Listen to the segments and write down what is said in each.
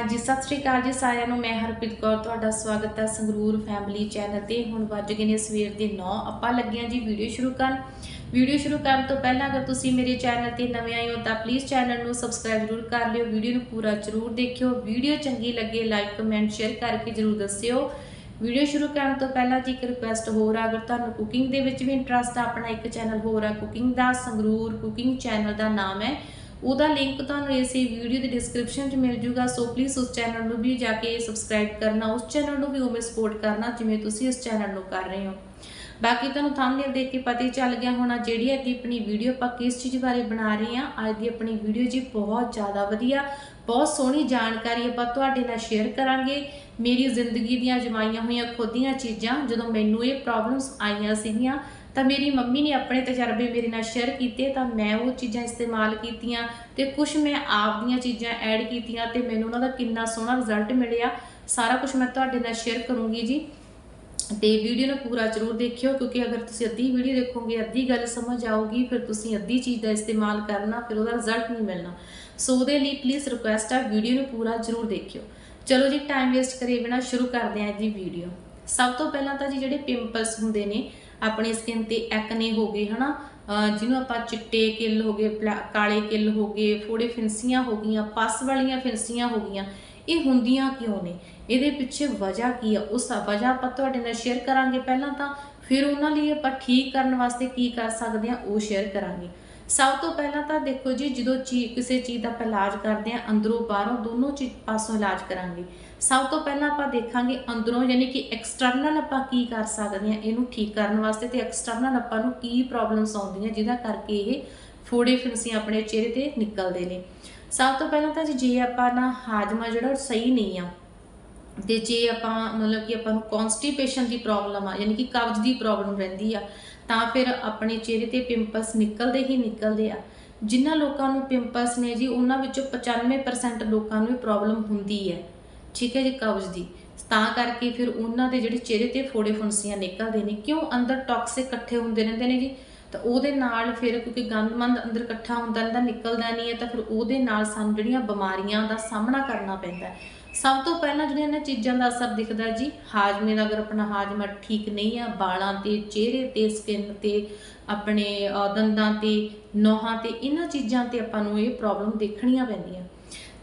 ਹਾਂਜੀ ਸਤਿ ਸ੍ਰੀ ਅਕਾਲ ਜੀ ਸਾਰਿਆਂ ਨੂੰ। ਮੈਂ ਹਰਪ੍ਰੀਤ ਕੌਰ, ਤੁਹਾਡਾ ਸਵਾਗਤ ਹੈ ਸੰਗਰੂਰ ਫੈਮਿਲੀ ਚੈਨਲ ਤੇ। ਹੁਣ ਵੱਜ ਗਏ ਨੇ ਸਵੇਰ ਦੇ 9 ਆਪਾਂ ਲੱਗੇ ਜੀ ਵੀਡੀਓ ਸ਼ੁਰੂ ਕਰਨ। ਵੀਡੀਓ ਸ਼ੁਰੂ ਕਰਨ ਤੋਂ ਪਹਿਲਾਂ ਅਗਰ ਤੁਸੀਂ ਮੇਰੇ ਚੈਨਲ ਤੇ ਨਵੇਂ ਆਏ ਹੋ ਤਾਂ ਪਲੀਜ਼ ਚੈਨਲ ਨੂੰ ਸਬਸਕ੍ਰਾਈਬ ਜ਼ਰੂਰ ਕਰ ਲਿਓ। ਵੀਡੀਓ ਨੂੰ ਪੂਰਾ ਜ਼ਰੂਰ ਦੇਖਿਓ। ਵੀਡੀਓ ਚੰਗੀ ਲੱਗੇ ਲਾਈਕ ਕਮੈਂਟ ਸ਼ੇਅਰ ਕਰਕੇ ਜ਼ਰੂਰ ਦੱਸਿਓ। ਵੀਡੀਓ ਸ਼ੁਰੂ ਕਰਨ ਤੋਂ ਪਹਿਲਾਂ ਜੀ ਇੱਕ ਰਿਕੁਐਸਟ ਹੋਰ ਆ। ਅਗਰ ਤੁਹਾਨੂੰ ਕੁਕਿੰਗ ਦੇ ਵਿੱਚ ਵੀ ਇੰਟਰਸਟ ਆ, ਆਪਣਾ ਇੱਕ ਚੈਨਲ ਹੋਰ ਆ ਕੁਕਿੰਗ ਦਾ, ਸੰਗਰੂਰ ਕੁਕਿੰਗ ਚੈਨਲ ਦਾ ਨਾਮ ਹੈ। ਉਹਦਾ ਲਿੰਕ ਤੁਹਾਨੂੰ ਇਸੇ ਵੀਡੀਓ ਦੀ ਡਿਸਕ੍ਰਿਪਸ਼ਨ 'ਚ ਮਿਲ ਜੂਗਾ। ਸੋ ਪਲੀਜ਼ ਉਸ ਚੈਨਲ ਨੂੰ ਵੀ ਜਾ ਕੇ ਸਬਸਕ੍ਰਾਈਬ ਕਰਨਾ, ਉਸ ਚੈਨਲ ਨੂੰ ਵੀ ਉਵੇਂ ਸਪੋਰਟ ਕਰਨਾ, ਜਿਵੇਂ ਤੁਸੀਂ ਇਸ ਚੈਨਲ ਨੂੰ ਕਰ ਰਹੇ ਹੋ। ਬਾਕੀ ਤੁਹਾਨੂੰ ਥੰਬਨੇਲ ਦੇਖ ਕੇ ਪਤਾ ਹੀ ਚੱਲ ਗਿਆ ਹੋਣਾ, ਜਿਹੜੀ ਅੱਜ ਦੀ ਆਪਣੀ ਵੀਡੀਓ ਆਪਾਂ ਕਿਸ ਚੀਜ਼ ਬਾਰੇ ਬਣਾ ਰਹੇ ਹਾਂ, ਅੱਜ ਦੀ ਆਪਣੀ ਵੀਡੀਓ ਜੀ ਬਹੁਤ ਜ਼ਿਆਦਾ ਵਧੀਆ, ਬਹੁਤ ਸੋਹਣੀ ਜਾਣਕਾਰੀ ਆਪਾਂ ਤੁਹਾਡੇ ਨਾਲ ਸ਼ੇਅਰ ਕਰਾਂਗੇ। ਮੇਰੀ ਜ਼ਿੰਦਗੀ ਦੀਆਂ ਅਜਮਾਈਆਂ ਹੋਈਆਂ ਖੁਦ ਦੀਆਂ ਚੀਜ਼ਾਂ, ਜਦੋਂ ਮੈਨੂੰ ਇਹ ਪ੍ਰੋਬਲਮਸ ਆਈਆਂ ਸੀਗੀਆਂ ਤਾਂ ਮੇਰੀ ਮੰਮੀ ਨੇ ਆਪਣੇ ਤਜਰਬੇ ਮੇਰੇ ਨਾਲ ਸ਼ੇਅਰ ਕੀਤੇ, ਤਾਂ ਮੈਂ ਉਹ ਚੀਜ਼ਾਂ ਇਸਤੇਮਾਲ ਕੀਤੀਆਂ ਤੇ ਕੁਝ ਮੈਂ ਆਪ ਦੀਆਂ ਚੀਜ਼ਾਂ ਐਡ ਕੀਤੀਆਂ ਤੇ ਮੈਨੂੰ ਉਹਨਾਂ ਦਾ ਕਿੰਨਾ ਸੋਹਣਾ ਰਿਜ਼ਲਟ ਮਿਲਿਆ। ਸਾਰਾ ਕੁਝ ਮੈਂ ਤੁਹਾਡੇ ਨਾਲ ਸ਼ੇਅਰ ਕਰੂੰਗੀ ਜੀ। ਤੇ ਵੀਡੀਓ ਨੂੰ ਪੂਰਾ ਜ਼ਰੂਰ ਦੇਖਿਓ, ਕਿਉਂਕਿ ਅਗਰ ਤੁਸੀਂ ਅੱਧੀ ਵੀਡੀਓ ਦੇਖੋਗੇ, ਅੱਧੀ ਗੱਲ ਸਮਝ ਆਊਗੀ, ਫਿਰ ਤੁਸੀਂ ਅੱਧੀ ਚੀਜ਼ ਦਾ ਇਸਤੇਮਾਲ ਕਰਨਾ, ਫਿਰ ਉਹਦਾ ਰਿਜ਼ਲਟ ਨਹੀਂ ਮਿਲਣਾ। ਸੋ ਉਹਦੇ ਲਈ ਪਲੀਜ਼ ਰਿਕੁਐਸਟ ਆ ਵੀਡੀਓ ਨੂੰ ਪੂਰਾ ਜ਼ਰੂਰ ਦੇਖਿਓ। ਚਲੋ ਜੀ ਟਾਈਮ ਵੇਸਟ ਕਰੇ ਬਿਨਾ, ਸ਼ੁਰੂ ਕਰਦੇ ਹਾਂ ਜੀ ਵੀਡੀਓ ਸਭ ਤੋਂ ਪਹਿਲਾਂ ਤਾਂ ਜੀ ਜਿਹੜੇ ਪਿੰਪਲਸ ਹੁੰਦੇ ਨੇ ਆਪਣੀ ਸਕਿਨ ਤੇ ਐਕਨੇ ਹੋ ਗਏ, ਹਨਾ? ਜਿਹਨੂੰ ਆਪਾਂ ਚਿੱਟੇ ਕਿੱਲ ਹੋ ਗਏ ਕਾਲੇ ਕਿੱਲ ਹੋ ਗਏ, ਫੋੜੇ ਫਿੰਸੀਆਂ ਹੋ ਗਈਆਂ, ਪਸ ਵਾਲੀਆਂ ਫਿੰਸੀਆਂ ਹੋ ਗਈਆਂ, ਇਹ ਹੁੰਦੀਆਂ ਕਿਉਂ ਨੇ? ਇਹਦੇ ਪਿੱਛੇ ਵਜ੍ਹਾ ਕੀ ਆ? ਉਸ ਵਜ੍ਹਾ ਆਪਾਂ ਤੁਹਾਡੇ ਨਾਲ ਸ਼ੇਅਰ ਕਰਾਂਗੇ ਪਹਿਲਾਂ ਤਾਂ, ਫਿਰ ਉਹਨਾਂ ਲਈ ਆਪਾਂ ਠੀਕ ਕਰਨ ਵਾਸਤੇ ਕੀ ਕਰ ਸਕਦੇ ਆ, ਉਹ ਸ਼ੇਅਰ ਕਰਾਂਗੇ। ਸਭ ਤੋਂ ਪਹਿਲਾਂ ਤਾਂ ਦੇਖੋ ਜੀ, ਜਦੋਂ ਚੀ, ਕਿਸੇ ਚੀਜ਼ ਦਾ ਆਪਾਂ ਇਲਾਜ ਕਰਦੇ ਆ, ਅੰਦਰੋਂ ਬਾਹਰੋਂ ਦੋਨੋਂ ਚੀਜ਼ ਪਾਸੋਂ ਇਲਾਜ ਕਰਾਂਗੇ। ਸਭ ਤੋਂ ਪਹਿਲਾਂ ਆਪਾਂ ਦੇਖਾਂਗੇ ਅੰਦਰੋਂ ਯਾਨੀ ਕਿ ਐਕਸਟਰਨਲ ਆਪਾਂ ਕੀ ਕਰ ਸਕਦੇ ਹਾਂ, ਇਹਨੂੰ ਠੀਕ ਕਰਨ ਵਾਸਤੇ ਤੇ ਐਕਸਟਰਨਲ ਆਪਾਂ ਨੂੰ ਕੀ ਪ੍ਰੋਬਲਮਸ ਆਉਂਦੀਆਂ, ਜਿਹਦਾ ਕਰਕੇ ਇਹ ਫੋੜੇ ਫਿੰਸੀਆਂ ਆਪਣੇ ਚਿਹਰੇ ਤੇ ਨਿਕਲਦੇ ਨੇ। ਸਭ ਤੋਂ ਪਹਿਲਾਂ ਤਾਂ ਜੀ, ਜੇ ਆਪਾਂ ਨਾ ਹਾਜਮਾ ਜਿਹੜਾ ਉਹ ਸਹੀ ਨਹੀਂ ਆ, ਤੇ ਜੇ ਆਪਾਂ ਮਤਲਬ ਕਿ ਆਪਾਂ ਨੂੰ ਕਨਸਟੀਪੇਸ਼ਨ ਦੀ ਪ੍ਰੋਬਲਮ ਆ, ਯਾਨੀ ਕਿ ਕਬਜ਼ ਦੀ ਪ੍ਰੋਬਲਮ ਰਹਿੰਦੀ ਆ, ਤਾਂ ਫਿਰ ਆਪਣੇ ਚਿਹਰੇ ਤੇ ਪਿੰਪਲਸ ਨਿਕਲਦੇ ਹੀ ਨਿਕਲਦੇ ਆ। ਜਿਨ੍ਹਾਂ ਲੋਕਾਂ ਨੂੰ ਪਿੰਪਲਸ ਨੇ ਜੀ, ਉਹਨਾਂ ਵਿੱਚੋਂ 95% ਲੋਕਾਂ ਨੂੰ ਇਹ ਪ੍ਰੋਬਲਮ ਹੁੰਦੀ ਹੈ। ਠੀਕ ਹੈ ਜੀ ਕਬਜ਼ ਦੀ। ਤਾਂ ਕਰਕੇ ਫਿਰ ਉਹਨਾਂ ਦੇ ਜਿਹੜੇ ਚਿਹਰੇ ਤੇ ਫੋੜੇ ਫੁੰਸੀਆਂ ਨਿਕਲਦੇ ਨੇ, ਕਿਉਂ ਅੰਦਰ ਟੌਕਸਿਕ ਇਕੱਠੇ ਹੁੰਦੇ ਰਹਿੰਦੇ ਨੇ ਜੀ? ਤਾਂ ਉਹਦੇ ਨਾਲ ਫਿਰ ਕਿਉਂਕਿ ਗੰਦਮੰਦ ਅੰਦਰ ਇਕੱਠਾ ਹੁੰਦਾ ਰਹਿੰਦਾ, ਨਿਕਲਦਾ ਨਹੀਂ ਹੈ, ਤਾਂ ਫਿਰ ਉਹਦੇ ਨਾਲ ਸਾਨੂੰ ਜਿਹੜੀਆਂ ਬਿਮਾਰੀਆਂ ਦਾ ਸਾਹਮਣਾ ਕਰਨਾ ਪੈਂਦਾ ਸਭ ਤੋਂ ਪਹਿਲਾਂ ਜਿਹੜੀਆਂ ਇਹਨਾਂ ਚੀਜ਼ਾਂ ਦਾ ਅਸਰ ਦਿਖਦਾ ਜੀ, ਹਾਜ਼ਮੇ ਦਾ ਅਗਰ ਆਪਣਾ ਹਾਜ਼ਮਾ ਠੀਕ ਨਹੀਂ ਆ ਵਾਲਾਂ ਤੇ, ਚਿਹਰੇ ਤੇ ਸਕਿਨ ਤੇ, ਆਪਣੇ ਦੰਦਾਂ ਤੇ, ਨੋਹਾਂ ਤੇ, ਇਹਨਾਂ ਚੀਜ਼ਾਂ ਤੇ ਆਪਾਂ ਨੂੰ ਇਹ ਪ੍ਰੋਬਲਮ ਦੇਖਣੀਆਂ ਪੈਂਦੀਆਂ।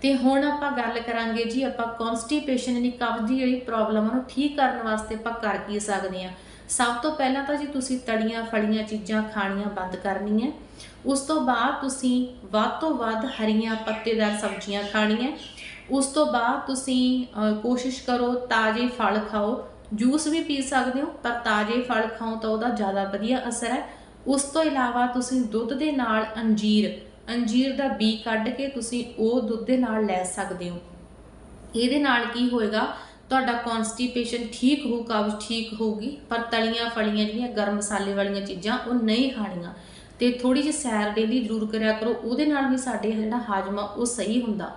ਤੇ ਹੁਣ ਆਪਾਂ ਗੱਲ ਕਰਾਂਗੇ ਜੀ, ਆਪਾਂ ਕਨਸਟੀਪੇਸ਼ਨ ਯਾਨੀ ਕਬਜ਼ ਦੀ ਜਿਹੜੀ ਪ੍ਰੋਬਲਮ ਨੂੰ ਠੀਕ ਕਰਨ ਵਾਸਤੇ ਆਪਾਂ ਕਰ ਕੀ ਸਕਦੇ ਆ ਸਭ ਤੋਂ ਪਹਿਲਾਂ ਤਾਂ ਜੀ ਤੁਸੀਂ ਤੜੀਆਂ ਫਲੀਆਂ ਚੀਜ਼ਾਂ ਖਾਣੀਆਂ ਬੰਦ ਕਰਨੀਆਂ। ਉਸ ਤੋਂ ਬਾਅਦ ਤੁਸੀਂ ਵੱਧ ਤੋਂ ਵੱਧ ਹਰੀਆਂ ਪੱਤੇਦਾਰ ਸਬਜ਼ੀਆਂ ਖਾਣੀਆਂ। ਉਸ ਤੋਂ ਬਾਅਦ ਤੁਸੀਂ ਕੋਸ਼ਿਸ਼ ਕਰੋ ਤਾਜ਼ੇ ਫਲ ਖਾਓ। ਜੂਸ ਵੀ ਪੀ ਸਕਦੇ ਹੋ, ਪਰ ਤਾਜ਼ੇ ਫਲ ਖਾਓ ਤਾਂ ਉਹਦਾ ਜ਼ਿਆਦਾ ਵਧੀਆ ਅਸਰ ਹੈ। ਉਸ ਤੋਂ ਇਲਾਵਾ ਤੁਸੀਂ ਦੁੱਧ ਦੇ ਨਾਲ ਅੰਜੀਰ ਅੰਜੀਰ ਦਾ ਬੀ ਕੱਢ ਕੇ ਤੁਸੀਂ ਉਹ ਦੁੱਧ ਦੇ ਨਾਲ ਲੈ ਸਕਦੇ ਹੋ। ਇਹਦੇ ਨਾਲ ਕੀ ਹੋਏਗਾ? ਤੁਹਾਡਾ ਕਨਸਟੀਪੇਸ਼ਨ ਠੀਕ ਹੋ ਕਬਜ਼ ਠੀਕ ਹੋਊਗੀ, ਪਰ ਤਲੀਆਂ ਫਲੀਆਂ ਜਿਹੜੀਆਂ ਗਰਮ ਮਸਾਲੇ ਵਾਲੀਆਂ ਚੀਜ਼ਾਂ ਉਹ ਨਹੀਂ ਖਾਣੀਆਂ। ਤੇ ਥੋੜੀ ਜਿਹੀ ਸੈਰ ਡੇਲੀ ਜ਼ਰੂਰ ਕਰਿਆ ਕਰੋ, ਉਹਦੇ ਨਾਲ ਵੀ ਸਾਡੇ ਜਿਹੜਾ ਹਾਜਮਾ ਉਹ ਸਹੀ ਹੁੰਦਾ।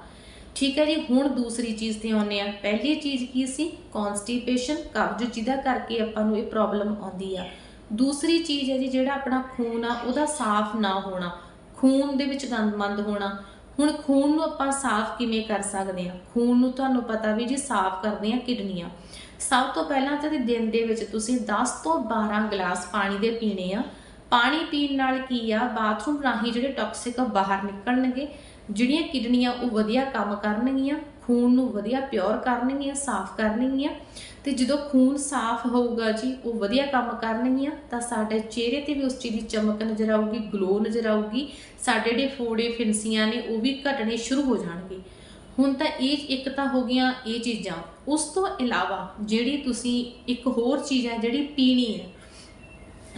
ਠੀਕ ਹੈ ਜੀ, ਹੁਣ ਦੂਸਰੀ ਚੀਜ਼ ਤੇ ਆਉਂਦੇ ਆ ਪਹਿਲੀ ਚੀਜ਼ ਕੀ ਸੀ? ਕਨਸਟੀਪੇਸ਼ਨ ਕਬਜ਼, ਜਿਹਦਾ ਕਰਕੇ ਆਪਾਂ ਨੂੰ ਇਹ ਪ੍ਰੋਬਲਮ ਆਉਂਦੀ ਆ। ਦੂਸਰੀ ਚੀਜ਼ ਹੈ ਜੀ, ਜਿਹੜਾ ਆਪਣਾ ਖੂਨ ਆ, ਉਹਦਾ ਸਾਫ਼ ਨਾ ਹੋਣਾ। ਖੂਨ ਦੇ ਵਿੱਚ ਗੰਦਮੰਦ ਹੋਣਾ। ਹੁਣ ਖੂਨ ਨੂੰ ਆਪਾਂ ਸਾਫ਼ ਕਿਵੇਂ ਕਰ ਸਕਦੇ ਹਾਂ? ਖੂਨ ਨੂੰ ਤੁਹਾਨੂੰ ਪਤਾ ਵੀ ਜੀ ਸਾਫ਼ ਕਰਦੇ ਆ ਕਿਡਨੀਆਂ। ਸਭ ਤੋਂ ਪਹਿਲਾਂ ਤਾਂ ਦਿਨ ਦੇ ਵਿੱਚ ਤੁਸੀਂ 10 ਤੋਂ 12 ਗਲਾਸ ਪਾਣੀ ਦੇ ਪੀਣੇ ਆ। ਪਾਣੀ ਪੀਣ ਨਾਲ ਕੀ ਆ? ਬਾਥਰੂਮ ਰਾਹੀਂ ਜਿਹੜੇ ਟੌਕਸਿਕ ਬਾਹਰ ਨਿਕਲਣਗੇ। ਜਿਹੜੀਆਂ ਕਿਡਨੀਆਂ ਉਹ ਵਧੀਆ ਕੰਮ ਕਰਨਗੀਆਂ। ਖੂਨ ਨੂੰ ਵਧੀਆ ਪਿਓਰ ਕਰਨਗੀਆਂ, ਸਾਫ਼ ਕਰਨਗੀਆਂ ਤੇ ਜਦੋਂ ਖੂਨ ਸਾਫ਼ ਹੋਊਗਾ ਜੀ, ਉਹ ਵਧੀਆ ਕੰਮ ਕਰਨਗੀਆਂ, ਤਾਂ ਸਾਡੇ ਚਿਹਰੇ ਤੇ ਵੀ ਉਸ ਚੀਜ਼ ਦੀ ਚਮਕ ਨਜ਼ਰ ਆਊਗੀ ਗਲੋ ਨਜ਼ਰ ਆਊਗੀ, ਸਾਡੇ ਜਿਹੜੇ ਫੋੜੇ ਫਿੰਸੀਆਂ ਨੇ, ਉਹ ਵੀ ਘਟਣੇ ਸ਼ੁਰੂ ਹੋ ਜਾਣਗੇ। ਹੁਣ ਤਾਂ ਇਹ ਇੱਕ ਤਾਂ ਹੋ ਗਈਆਂ ਇਹ ਚੀਜ਼ਾਂ। ਉਸ ਤੋਂ ਇਲਾਵਾ ਜਿਹੜੀ ਤੁਸੀਂ ਇੱਕ ਹੋਰ ਚੀਜ਼ ਹੈ, ਜਿਹੜੀ ਪੀਣੀ ਹੈ,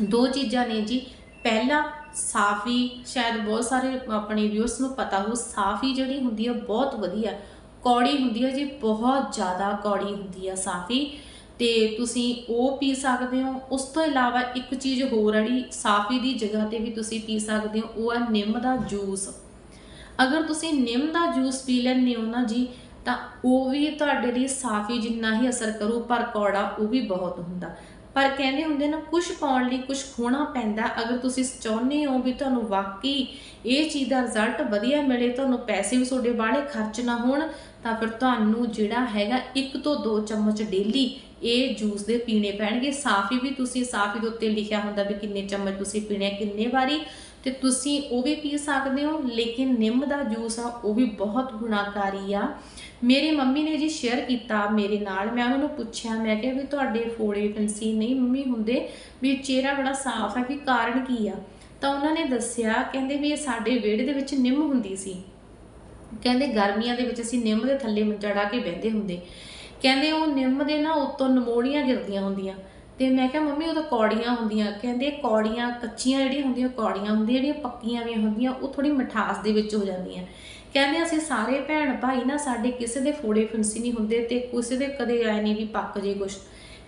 ਦੋ ਚੀਜ਼ਾਂ ਨੇ ਜੀ। ਪਹਿਲਾ ਸਾਫੀ ਸ਼ਾਇਦ ਬਹੁਤ ਸਾਰੇ ਆਪਣੇ ਵਿਊਅਰਸ ਨੂੰ ਪਤਾ ਹੋ ਸਾਫੀ ਜਿਹੜੀ ਹੁੰਦੀ ਹੈ ਬਹੁਤ ਵਧੀਆ। ਕੌੜੀ ਹੁੰਦੀ ਹੈ ਜੀ ਬਹੁਤ ਜ਼ਿਆਦਾ ਕੌੜੀ ਹੁੰਦੀ ਆ ਸਾਫੀ। ਤੇ ਤੁਸੀਂ ਉਹ ਪੀ ਸਕਦੇ ਹੋ। ਉਸ ਤੋਂ ਇਲਾਵਾ ਇੱਕ ਚੀਜ਼ ਹੋਰ ਹੈ ਜਿਹੜੀ ਸਾਫੀ ਦੀ ਜਗ੍ਹਾ ਤੇ ਵੀ ਤੁਸੀਂ ਪੀ ਸਕਦੇ ਹੋ, ਉਹ ਹੈ ਨਿੰਮ ਦਾ ਜੂਸ। ਅਗਰ ਤੁਸੀਂ ਨਿੰਮ ਦਾ ਜੂਸ ਪੀ ਲੈਂਦੇ ਹੋ ਨਾ ਜੀ, ਤਾਂ ਉਹ ਵੀ ਤੁਹਾਡੇ ਲਈ ਸਾਫੀ ਜਿੰਨਾ ਹੀ ਅਸਰ ਕਰੂ, ਪਰ ਕੌੜਾ ਉਹ ਵੀ ਬਹੁਤ ਹੁੰਦਾ। ਪਰ ਕਹਿੰਦੇ ਹੁੰਦੇ ਨਾ ਕੁਝ ਪਾਉਣ ਲਈ ਕੁਝ ਖੋਣਾ ਪੈਂਦਾ। ਅਗਰ ਤੁਸੀਂ ਚਾਹੁੰਦੇ ਹੋ ਵੀ ਤੁਹਾਨੂੰ ਵਾਕਈ ਇਹ ਚੀਜ਼ ਦਾ ਰਿਜ਼ਲਟ ਵਧੀਆ ਮਿਲੇ, ਤੁਹਾਨੂੰ ਪੈਸੇ ਵੀ ਤੁਹਾਡੇ ਬਾਹਲੇ ਖਰਚ ਨਾ ਹੋਣ, ਤਾਂ ਫਿਰ ਤੁਹਾਨੂੰ ਜਿਹੜਾ ਹੈਗਾ ਇੱਕ ਤੋਂ ਦੋ ਚਮਚ ਡੇਲੀ ਇਹ ਜੂਸ ਦੇ ਪੀਣੇ ਪੈਣਗੇ। ਸਾਫੀ ਵੀ ਤੁਸੀਂ, ਸਾਫੀ ਦੇ ਉੱਤੇ ਲਿਖਿਆ ਹੁੰਦਾ ਵੀ ਕਿੰਨੇ ਚਮਚ ਤੁਸੀਂ ਪੀਣੇ ਕਿੰਨੇ ਵਾਰੀ। ਤੇ ਤੁਸੀਂ ਉਹ ਵੀ ਪੀ ਸਕਦੇ ਹੋ, ਲੇਕਿਨ ਨਿੰਮ ਦਾ ਜੂਸ ਆ, ਉਹ ਵੀ ਬਹੁਤ ਗੁਣਾਕਾਰੀ ਆ। ਮੇਰੇ ਮੰਮੀ ਨੇ ਜੀ ਸ਼ੇਅਰ ਕੀਤਾ ਮੇਰੇ ਨਾਲ, ਮੈਂ ਉਹਨਾਂ ਨੂੰ ਪੁੱਛਿਆ, ਮੈਂ ਕਿਹਾ ਵੀ ਤੁਹਾਡੇ ਫੋੜੇ ਫਿੰਸੀ ਨਹੀਂ ਮੰਮੀ ਹੁੰਦੇ, ਵੀ ਚਿਹਰਾ ਬੜਾ ਸਾਫ਼ ਹੈ ਵੀ ਕਾਰਨ ਕੀ ਆ? ਤਾਂ ਉਹਨਾਂ ਨੇ ਦੱਸਿਆ, ਕਹਿੰਦੇ ਵੀ ਇਹ ਸਾਡੇ ਵਿਹੜੇ ਦੇ ਵਿੱਚ ਨਿੰਮ ਹੁੰਦੀ ਸੀ। ਕਹਿੰਦੇ ਗਰਮੀਆਂ ਦੇ ਵਿੱਚ ਅਸੀਂ ਨਿੰਮ ਦੇ ਥੱਲੇ ਚੜਾ ਕੇ ਬਹਿੰਦੇ ਹੁੰਦੇ। ਕਹਿੰਦੇ ਉਹ ਨਿੰਮ ਦੇ ਨਾ ਉੱਤੋਂ ਨਮੋੜੀਆਂ ਗਿਰਦੀਆਂ ਹੁੰਦੀਆਂ। ਤੇ ਮੈਂ ਕਿਹਾ, ਮੰਮੀ, ਉਹ ਤਾਂ ਕੌੜੀਆਂ ਹੁੰਦੀਆਂ। ਕਹਿੰਦੇ, ਕੌੜੀਆਂ, ਕੱਚੀਆਂ ਜਿਹੜੀਆਂ ਹੁੰਦੀਆਂ ਕੌੜੀਆਂ ਹੁੰਦੀਆਂ, ਜਿਹੜੀਆਂ ਪੱਕੀਆਂ ਵੀ ਹੁੰਦੀਆਂ, ਉਹ ਥੋੜੀ ਮਿਠਾਸ ਦੇ ਵਿੱਚ ਹੋ ਜਾਂਦੀਆਂ। ਕਹਿੰਦੇ, ਅਸੀਂ ਸਾਰੇ ਭੈਣ ਭਾਈ ਨਾ, ਸਾਡੇ ਕਿਸੇ ਦੇ ਫੋੜੇ ਫਿੰਸੀ ਨਹੀਂ ਹੁੰਦੇ ਤੇ ਕਿਸੇ ਦੇ ਕਦੇ ਐ ਨਹੀਂ ਵੀ ਪੱਕ ਜੇ ਕੁਛ।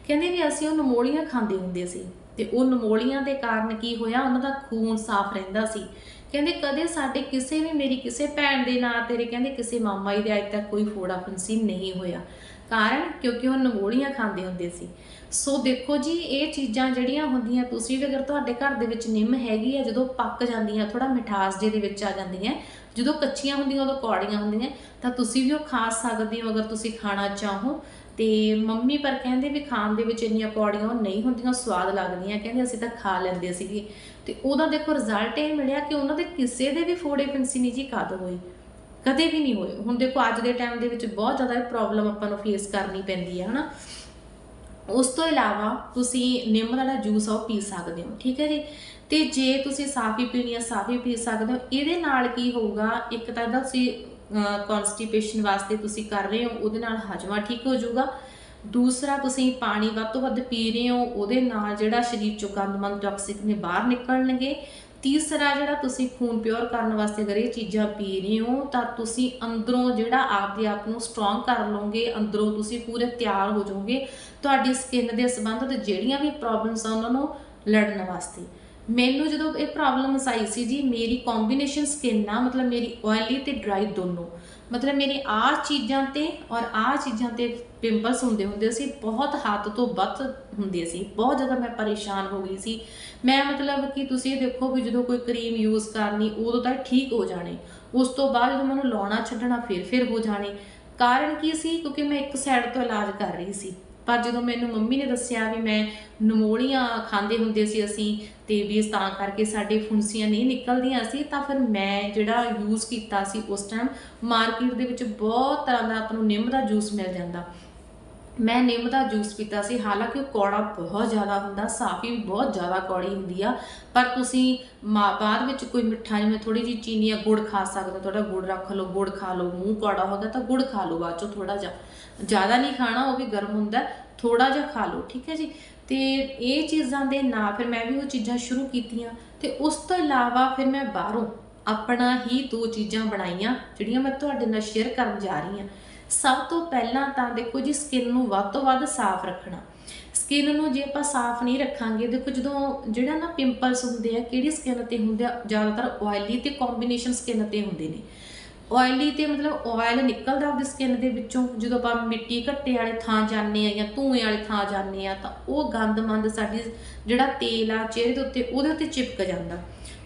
ਕਹਿੰਦੇ ਵੀ ਅਸੀਂ ਉਹ ਨਮੋਲੀਆਂ ਖਾਂਦੇ ਹੁੰਦੇ ਸੀ ਤੇ ਉਹ ਨਮੋਲੀਆਂ ਦੇ ਕਾਰਨ ਕੀ ਹੋਇਆ, ਉਹਨਾਂ ਦਾ ਖੂਨ ਸਾਫ਼ ਰਹਿੰਦਾ ਸੀ। ਕਹਿੰਦੇ, ਕਦੇ ਸਾਡੇ ਕਿਸੇ ਵੀ, ਮੇਰੀ ਕਿਸੇ ਭੈਣ ਦੇ ਨਾਂ ਤੇਰੇ, ਕਹਿੰਦੇ, ਕਿਸੇ ਮਾਮਾ ਜੀ ਦੇ ਅੱਜ ਤੱਕ ਕੋਈ ਫੋੜਾ ਫਿੰਸੀ ਨਹੀਂ ਹੋਇਆ। ਕਾਰਨ ਕਿਉਂਕਿ ਉਹ ਨਮੋਲੀਆਂ ਖਾਂਦੇ ਹੁੰਦੇ ਸੀ। ਸੋ ਦੇਖੋ ਜੀ, ਇਹ ਚੀਜ਼ਾਂ ਜਿਹੜੀਆਂ ਹੁੰਦੀਆਂ, ਤੁਸੀਂ ਵੀ ਅਗਰ ਤੁਹਾਡੇ ਘਰ ਦੇ ਵਿੱਚ ਨਿੰਮ ਹੈਗੀ ਹੈ ਜਦੋਂ ਪੱਕ ਜਾਂਦੀਆਂ ਥੋੜਾ ਮਿਠਾਸ ਜੇ ਦੇ ਵਿੱਚ ਆ ਜਾਂਦੀਆਂ, ਜਦੋਂ ਕੱਚੀਆਂ ਹੁੰਦੀਆਂ, ਉਦੋਂ ਕੌੜੀਆਂ ਹੁੰਦੀਆਂ, ਤਾਂ ਤੁਸੀਂ ਵੀ ਉਹ ਖਾ ਸਕਦੇ ਹੋ ਅਗਰ ਤੁਸੀਂ ਖਾਣਾ ਚਾਹੋ। ਤੇ ਮੰਮੀ ਪਰ ਕਹਿੰਦੇ ਵੀ ਖਾਣ ਦੇ ਵਿੱਚ ਇੰਨੀਆਂ ਕੌੜੀਆਂ ਉਹ ਨਹੀਂ ਹੁੰਦੀਆਂ ਸਵਾਦ ਲੱਗਦੀਆਂ, ਕਹਿੰਦੇ ਅਸੀਂ ਤਾਂ ਖਾ ਲੈਂਦੇ ਸੀਗੇ। ਤੇ ਉਹਦਾ ਦੇਖੋ ਰਿਜ਼ਲਟ ਇਹ ਮਿਲਿਆ ਕਿ ਉਹਨਾਂ ਦੇ ਕਿਸੇ ਦੇ ਵੀ ਫੋੜੇ ਫਿੰਸੀ ਨਹੀਂ ਜੀ ਕਦ ਹੋਈ। ਕਦੇ ਵੀ ਨਹੀਂ ਹੋਏ। ਹੁਣ ਦੇਖੋ ਅੱਜ ਦੇ ਟਾਈਮ ਦੇ ਵਿੱਚ ਬਹੁਤ ਜ਼ਿਆਦਾ ਪ੍ਰੋਬਲਮ ਆਪਾਂ ਨੂੰ ਫੇਸ ਕਰਨੀ ਪੈਂਦੀ ਹੈ ਹਨਾ? ਉਸ ਤੋਂ ਇਲਾਵਾ ਤੁਸੀਂ ਨਿੰਮ ਦਾ ਜੂਸ ਆ ਉਹ ਪੀ ਸਕਦੇ ਹੋ, ਠੀਕ ਹੈ ਜੀ? ਤੇ ਜੇ ਤੁਸੀਂ ਸਾਫੀ ਪੀਣੀ ਆ, ਸਾਫੀ ਪੀ ਸਕਦੇ ਹੋ, ਇਹਦੇ ਨਾਲ ਕੀ ਹੋਊਗਾ? ਇੱਕ ਤਾਂ ਇਹਦਾ ਤੁਸੀਂ ਕਨਸਟੀਪੇਸ਼ਨ ਵਾਸਤੇ ਤੁਸੀਂ ਕਰ ਰਹੇ ਹੋ, ਉਹਦੇ ਨਾਲ ਹਜਮਾ ਠੀਕ ਹੋ ਜਾਊਗਾ। ਦੂਸਰਾ, ਤੁਸੀਂ ਪਾਣੀ ਵੱਧ ਤੋਂ ਵੱਧ ਪੀ ਰਹੇ ਹੋ, ਉਹਦੇ ਨਾਲ ਜਿਹੜਾ ਸਰੀਰ ਚੋਂ ਗੰਦਮੰਦ ਟਾਕਸਿਕ ਨੇ ਬਾਹਰ ਨਿਕਲਣਗੇ। ਤੀਸਰਾ ਜਿਹੜਾ ਤੁਸੀਂ ਖੂਨ ਪਿਓਰ ਕਰਨ ਵਾਸਤੇ ਅਗਰ ਇਹ ਚੀਜ਼ਾਂ ਪੀ ਰਹੇ ਹੋ, ਤਾਂ ਤੁਸੀਂ ਅੰਦਰੋਂ ਜਿਹੜਾ ਆਪਦੇ ਆਪ ਨੂੰ ਸਟਰੋਂਗ ਕਰ ਲਓਗੇ, ਅੰਦਰੋਂ ਤੁਸੀਂ ਪੂਰੇ ਤਿਆਰ ਹੋ ਜਾਓਗੇ ਤੁਹਾਡੀ ਸਕਿਨ ਦੇ ਸੰਬੰਧਿਤ ਜਿਹੜੀਆਂ ਵੀ ਪ੍ਰੋਬਲਮਸ ਆ ਉਹਨਾਂ ਨੂੰ ਲੜਨ ਵਾਸਤੇ। ਮੈਨੂੰ ਜਦੋਂ ਇਹ ਪ੍ਰੋਬਲਮਸ ਆਈ ਸੀ ਜੀ, ਮੇਰੀ ਕੰਬੀਨੇਸ਼ਨ ਸਕਿਨ ਆ, ਮਤਲਬ ਮੇਰੀ ਆਇਲੀ ਤੇ ਡਰਾਈ ਦੋਨੋਂ। ਮਤਲਬ ਮੇਰੇ ਆਹ ਚੀਜ਼ਾਂ ਤੇ ਔਰ ਆਹ ਚੀਜ਼ਾਂ ਤੇ ਪਿੰਪਲਸ ਹੁੰਦੇ ਹੁੰਦੇ ਸੀ, ਬਹੁਤ ਹੱਦ ਤੋਂ ਵੱਧ ਹੁੰਦੇ ਸੀ। ਬਹੁਤ ਜ਼ਿਆਦਾ ਮੈਂ ਪਰੇਸ਼ਾਨ ਹੋ ਗਈ ਸੀ। ਮੈਂ ਮਤਲਬ ਕਿ ਤੁਸੀਂ ਇਹ ਦੇਖੋ ਵੀ ਜਦੋਂ ਕੋਈ ਕਰੀਮ ਯੂਜ਼ ਕਰਨੀ, ਉਦੋਂ ਤਾਂ ਠੀਕ ਹੋ ਜਾਣੇ। ਉਸ ਤੋਂ ਬਾਅਦ ਜਦੋਂ ਮੈਨੂੰ ਲਾਉਣਾ ਛੱਡਣਾ, ਫਿਰ ਫਿਰ ਹੋ ਜਾਣੇ। ਕਾਰਨ ਕੀ ਸੀ? ਕਿਉਂਕਿ ਮੈਂ ਇੱਕ ਸਾਈਡ ਤੋਂ ਇਲਾਜ ਕਰ ਰਹੀ ਸੀ। ਪਰ ਜਦੋਂ ਮੈਨੂੰ ਮੰਮੀ ਨੇ ਦੱਸਿਆ ਵੀ ਮੈਂ ਨਮੋਲੀਆਂ ਖਾਂਦੇ ਹੁੰਦੇ ਸੀ ਅਸੀਂ ਤੇ ਵੀ ਤਾਂ ਕਰਕੇ ਸਾਡੇ ਫੁੰਸੀਆਂ ਨਹੀਂ ਨਿਕਲਦੀਆਂ ਸੀ, ਤਾਂ ਫਿਰ ਮੈਂ ਜਿਹੜਾ ਯੂਜ਼ ਕੀਤਾ ਸੀ ਉਸ ਟਾਈਮ ਮਾਰਕੀਟ ਦੇ ਵਿੱਚ ਬਹੁਤ ਤਰ੍ਹਾਂ ਦਾ ਆਪਾਂ ਨੂੰ ਨਿੰਮ ਦਾ ਜੂਸ ਮਿਲ ਜਾਂਦਾ। ਮੈਂ ਨਿੰਮ ਦਾ ਜੂਸ ਪੀਤਾ ਸੀ, ਹਾਲਾਂਕਿ ਉਹ ਕੌੜਾ ਬਹੁਤ ਜ਼ਿਆਦਾ ਹੁੰਦਾ, ਸਾਫੀ ਵੀ ਬਹੁਤ ਜ਼ਿਆਦਾ ਕੌੜੀ ਹੁੰਦੀ ਆ, ਪਰ ਤੁਸੀਂ ਮਾ- ਬਾਅਦ ਵਿੱਚ ਕੋਈ ਮਿੱਠਾ ਜਿਵੇਂ ਥੋੜੀ ਜਿਹੀ ਚੀਨੀ ਜਾਂ ਗੁੜ ਖਾ ਸਕਦੇ ਹੋ ਥੋੜਾ ਗੁੜ ਰੱਖ ਲਓ, ਗੁੜ ਖਾ ਲਓ, ਮੂੰਹ ਕੌੜਾ ਹੋ ਗਿਆ ਤਾਂ ਗੁੜ ਖਾ ਲਓ ਬਾਅਦ ਚੋਂ ਥੋੜਾ ਜਿਹਾ। ਜ਼ਿਆਦਾ ਨਹੀਂ ਖਾਣਾ, ਉਹ ਵੀ ਗਰਮ ਹੁੰਦਾ ਥੋੜਾ ਜਿਹਾ ਖਾ ਲਓ, ਠੀਕ ਹੈ ਜੀ? ਤੇ ਇਹ ਚੀਜ਼ਾਂ ਦੇ ਨਾਲ ਫਿਰ ਮੈਂ ਵੀ ਉਹ ਚੀਜ਼ਾਂ ਸ਼ੁਰੂ ਕੀਤੀਆਂ ਤੇ ਉਸ ਤੋਂ ਇਲਾਵਾ ਫਿਰ ਮੈਂ ਬਾਹਰੋਂ ਆਪਣਾ ਹੀ ਦੋ ਚੀਜ਼ਾਂ ਬਣਾਈਆਂ, ਜਿਹੜੀਆਂ ਮੈਂ ਤੁਹਾਡੇ ਨਾਲ ਸ਼ੇਅਰ ਕਰਨ ਜਾ ਰਹੀ ਹਾਂ। ਸਭ ਤੋਂ ਪਹਿਲਾਂ ਤਾਂ ਦੇਖੋ ਜੀ ਸਕਿਨ ਨੂੰ ਵੱਧ ਤੋਂ ਵੱਧ ਸਾਫ਼ ਰੱਖਣਾ। ਸਕਿਨ ਨੂੰ ਜੇ ਆਪਾਂ ਸਾਫ਼ ਨਹੀਂ ਰੱਖਾਂਗੇ, ਦੇਖੋ ਜਦੋਂ ਜਿਹੜਾ ਨਾ ਪਿੰਪਲਸ ਹੁੰਦੇ ਆ, ਕਿਹੜੀ ਸਕਿਨ ਤੇ ਹੁੰਦੇ ਆ? ਜ਼ਿਆਦਾਤਰ ਆਇਲੀ ਤੇ ਕੰਬੀਨੇਸ਼ਨ ਸਕਿਨ ਤੇ ਹੁੰਦੇ ਨੇ। ਆਇਲੀ ਤੇ ਮਤਲਬ ਆਇਲ ਨਿਕਲਦਾ ਆਪਦੀ ਸਕਿਨ ਦੇ ਵਿੱਚੋਂ। ਜਦੋਂ ਆਪਾਂ ਮਿੱਟੀ ਘੱਟੇ ਵਾਲੇ ਥਾਂ ਜਾਂਦੇ ਆ ਜਾਂ ਧੂਏ ਵਾਲੇ ਥਾਂ ਜਾਂਦੇ ਆ ਤਾਂ ਉਹ ਗੰਦਮੰਦ ਸਾਡੀ ਜਿਹੜਾ ਤੇਲ ਆ, ਚਿਹਰੇ ਦੇ ਉੱਤੇ ਉਹਦੇ ਉੱਤੇ ਚਿਪਕ ਜਾਂਦਾ।